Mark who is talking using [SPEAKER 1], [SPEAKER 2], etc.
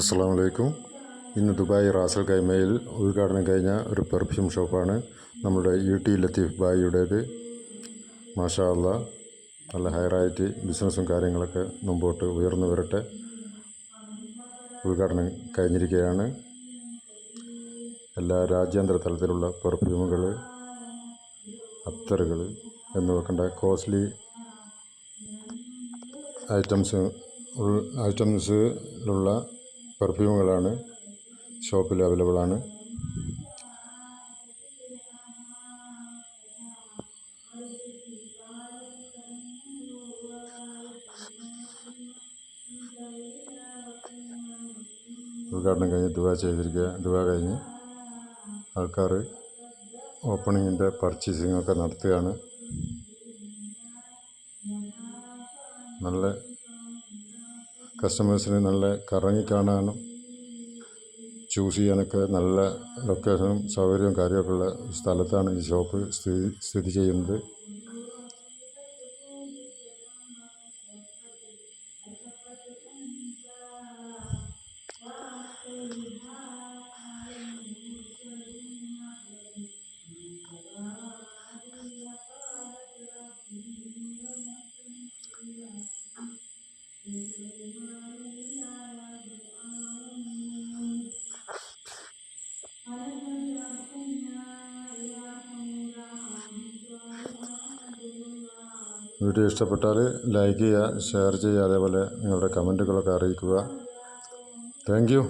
[SPEAKER 1] അസ്സാം വലൈക്കും ഇന്ന് ദുബായ് റാസൽ കൈമയിൽ ഉദ്ഘാടനം കഴിഞ്ഞ ഒരു പെർഫ്യൂം ഷോപ്പാണ് നമ്മുടെ യു ടി ലത്തീഫ് ബായിയുടേത് മാഷാ നല്ല ഹയറായിട്ട് ബിസിനസ്സും കാര്യങ്ങളൊക്കെ മുമ്പോട്ട് ഉയർന്നു വരട്ടെ. ഉദ്ഘാടനം കഴിഞ്ഞിരിക്കുകയാണ്. എല്ലാ രാജ്യാന്തര തലത്തിലുള്ള പെർഫ്യൂമുകൾ അത്തറുകൾ എന്ന് വെക്കേണ്ട കോസ്റ്റ്ലി ഐറ്റംസ് ഐറ്റംസിലുള്ള പെർഫ്യൂമുകളാണ് ഷോപ്പിൽ അവൈലബിൾ ആണ്. ഉദ്ഘാടനം കഴിഞ്ഞ് ദുവ ചെയ്തിരിക്കുക. ദുവ കഴിഞ്ഞ് ആൾക്കാർ ഓപ്പണിങ്ങിന്റെ പർച്ചേസിങ്ങൊക്കെ നടത്തുകയാണ്. നല്ല കസ്റ്റമേഴ്സിന് നല്ല കറങ്ങി കാണാനും ചൂസ് ചെയ്യാനൊക്കെ നല്ല ലൊക്കേഷനും സൗകര്യവും കാര്യമൊക്കെ ഉള്ള സ്ഥലത്താണ് ഈ ഷോപ്പ് സ്ഥിതി സ്ഥിതി ചെയ്യുന്നത്. വീഡിയോ ഇഷ്ടപ്പെട്ടാൽ ലൈക്ക് ചെയ്യുക ഷെയർ ചെയ്യുക അതേപോലെ നിങ്ങളുടെ കമന്റുകളൊക്കെ അറിയിക്കുക. Thank you